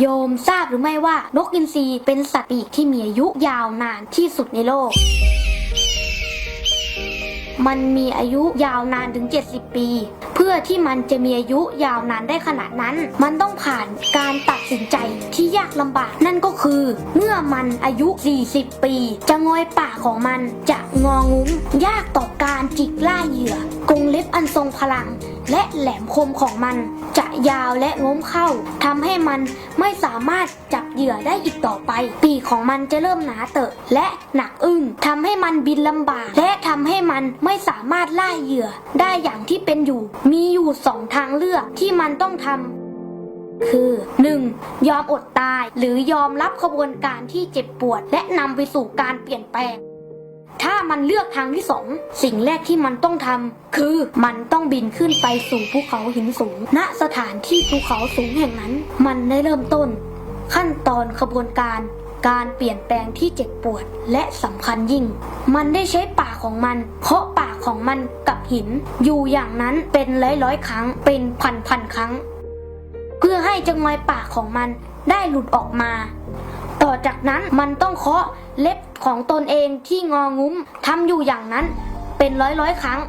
โยมทราบหรือไม่ว่านกอินทรีเป็นสัตว์ปีกที่มีอายุยาวนานที่สุดในโลก มันมีอายุยาวนานถึง 70 ปี เพื่อที่มันจะมีอายุยาวนานได้ขนาดนั้น มันต้องผ่านการตัดสินใจที่ยากลำบาก นั่นก็คือ เมื่อมันอายุ 40 ปี จะงอยปากของมันจะงองุ้ม ยากต่อการจิกล่าเหยื่อกรงเล็บอันทรงพลัง และแหลมคมของมัน จะยาวและง้มเข้าทำให้มันไม่สามารถจับเหยื่อได้อีกต่อไป ปีกของมันจะเริ่มหนาเตอะ และหนักอึ้งทำให้มันบินลำบาก และทำให้มันไม่สามารถล่าเหยื่อได้อย่างที่เป็นอยู่ มีอยู่สองทางเลือกที่มันต้องทำคือ 1. ยอมอดตายหรือยอมรับขบวนการที่เจ็บปวด และนำไปสู่การเปลี่ยนแปลง ถ้ามันเลือกทางที่สองสิ่งแรกที่มันต้องทำคือมันต้องบินขึ้นไปสู่ภูเขาหินสูง ณสถานที่ภูเขาสูงแห่งนั้น มันได้เริ่มต้น ขั้นตอนขบวนการการเปลี่ยนแปลงที่เจ็บปวดและสำคัญยิ่ง มันได้ใช้ปากของมัน เคาะปากของมันกับหิน อยู่อย่างนั้นเป็นร้อยร้อยครั้ง เป็นพันพันครั้ง เพื่อให้จงอยปากของมันได้หลุดออกมา จากนั้นมันต้องเคาะเล็บของตนเองที่งองุ้มทำอยู่อย่างนั้น เป็นร้อยร้อยครั้ง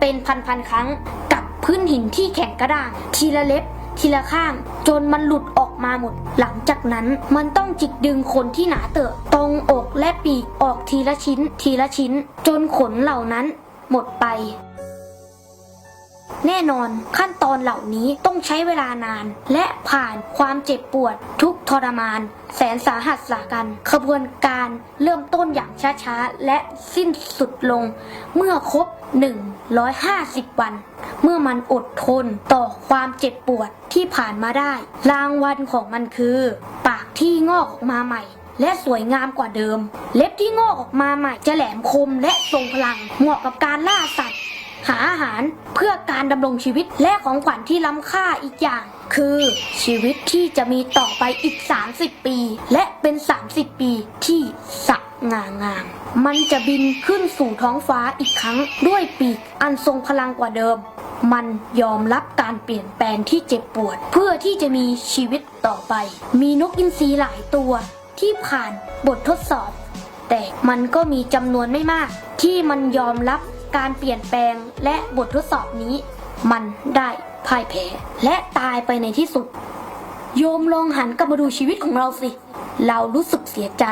เป็นพันพันครั้ง กับพื้นหินที่แข็งกระด้างทีละเล็บทีละข้าง จนมันหลุดออกมาหมด หลังจากนั้นมันต้องจิกดึงขนที่หนาเตอะตรงอกและปีกออกทีละชิ้น ทีละชิ้น จนขนเหล่านั้นหมดไป แน่นอนขั้นตอนเหล่านี้ต้องใช้เวลานาน และผ่านความเจ็บปวดทุกทรมาน แสนสาหัสสากันขบวนการเริ่มต้นอย่างช้าๆ และสิ้นสุดลง เมื่อครบ 150 วัน เมื่อมันอดทนต่อความเจ็บปวดที่ผ่านมาได้ รางวัลของมันคือ ปากที่งอกออกมาใหม่และสวยงามกว่าเดิม เล็บที่งอกออกมาใหม่จะแหลมคมและทรงพลัง เหมาะกับการล่าสัตว์ หาอาหารเพื่อการดำรงชีวิตและของขวัญที่ล้ำค่าอีกอย่าง คือชีวิตที่จะมีต่อไปอีก 30 ปี และเป็น 30 ปีที่สง่างาม มันจะบินขึ้นสู่ท้องฟ้าอีกครั้งด้วยปีกอันทรงพลังกว่าเดิม มันยอมรับการเปลี่ยนแปลงที่เจ็บปวด เพื่อที่จะมีชีวิตต่อไป มีนกอินทรีหลายตัวที่ผ่านบททดสอบ แต่มันก็มีจำนวนไม่มาก ที่มันยอมรับ การเปลี่ยนแปลงและบททดสอบนี้ มันได้พ่ายแพ้และตายไปในที่สุด โยมลองหันกลับมาดูชีวิตของเราสิ เรารู้สึกเสียใจ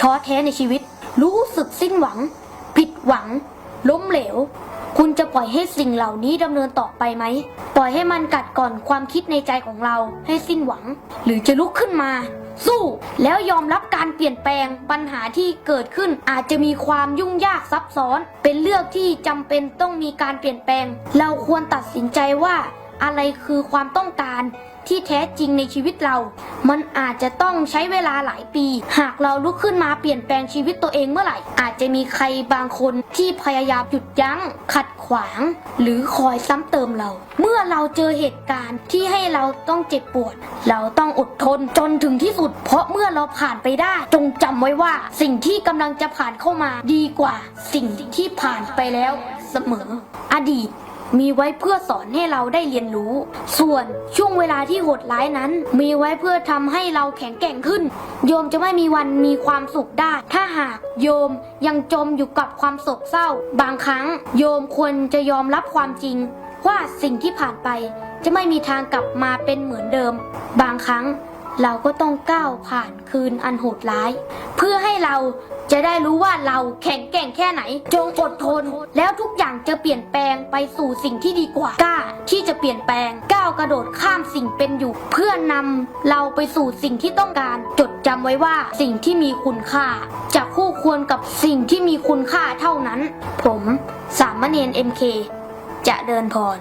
ท้อแท้ในชีวิต รู้สึกสิ้นหวัง ผิดหวัง ล้มเหลว คุณจะปล่อยให้สิ่งเหล่านี้ดำเนินต่อไปไหม ปล่อยให้มันกัดก่อนความคิดในใจของเราให้สิ้นหวัง หรือจะลุกขึ้นมา สู้ แล้วยอมรับการเปลี่ยนแปลงปัญหาที่เกิดขึ้นอาจจะมีความยุ่งยากซับซ้อน เป็นเรื่องที่จำเป็นต้องมีการเปลี่ยนแปลง เราควรตัดสินใจว่าอะไรคือความต้องการ ที่แท้จริงในชีวิตเรา มันอาจจะต้องใช้เวลาหลายปี หากเราลุกขึ้นมาเปลี่ยนแปลงชีวิตตัวเองเมื่อไหร่ อาจจะมีใครบางคนที่พยายามหยุดยั้ง ขัดขวาง หรือคอยซ้ำเติมเรา เมื่อเราเจอเหตุการณ์ที่ให้เราต้องเจ็บปวด เราต้องอดทนจนถึงที่สุด เพราะเมื่อเราผ่านไปได้ จงจำไว้ว่าสิ่งที่กำลังจะผ่านเข้ามาดีกว่า สิ่งที่ผ่านไปแล้วเสมอ อดีต มีไว้เพื่อสอนให้เราได้เรียนรู้ ส่วนช่วงเวลาที่โหดร้ายนั้น มีไว้เพื่อทำให้เราแข็งแกร่งขึ้น โยมจะไม่มีวันมีความสุขได้ ถ้าหากโยมยังจมอยู่กับความโศกเศร้า บางครั้ง โยมควรจะยอมรับความจริง ว่าสิ่งที่ผ่านไป จะไม่มีทางกลับมาเป็นเหมือนเดิม บางครั้งเราก็ต้องก้าวผ่านคืนอันโหดร้าย เพื่อให้เราจะได้รู้ว่าเราแข็งแกร่งแค่ไหน จงอดทนแล้วทุกอย่าง ปลี่ยนแปลงไปสู่สิ่งที่ดีกว่ากล้าที่จะเปลี่ยนแปลงก้าวกระโดดข้ามสิ่งเป็นอยู่ เพื่อนำเราไปสู่สิ่งที่ต้องการ จดจำไว้ว่าสิ่งที่มีคุณค่า จะคู่ควรกับสิ่งที่มีคุณค่าเท่านั้น ผม สามเณรเอ็มเคจะเดินพร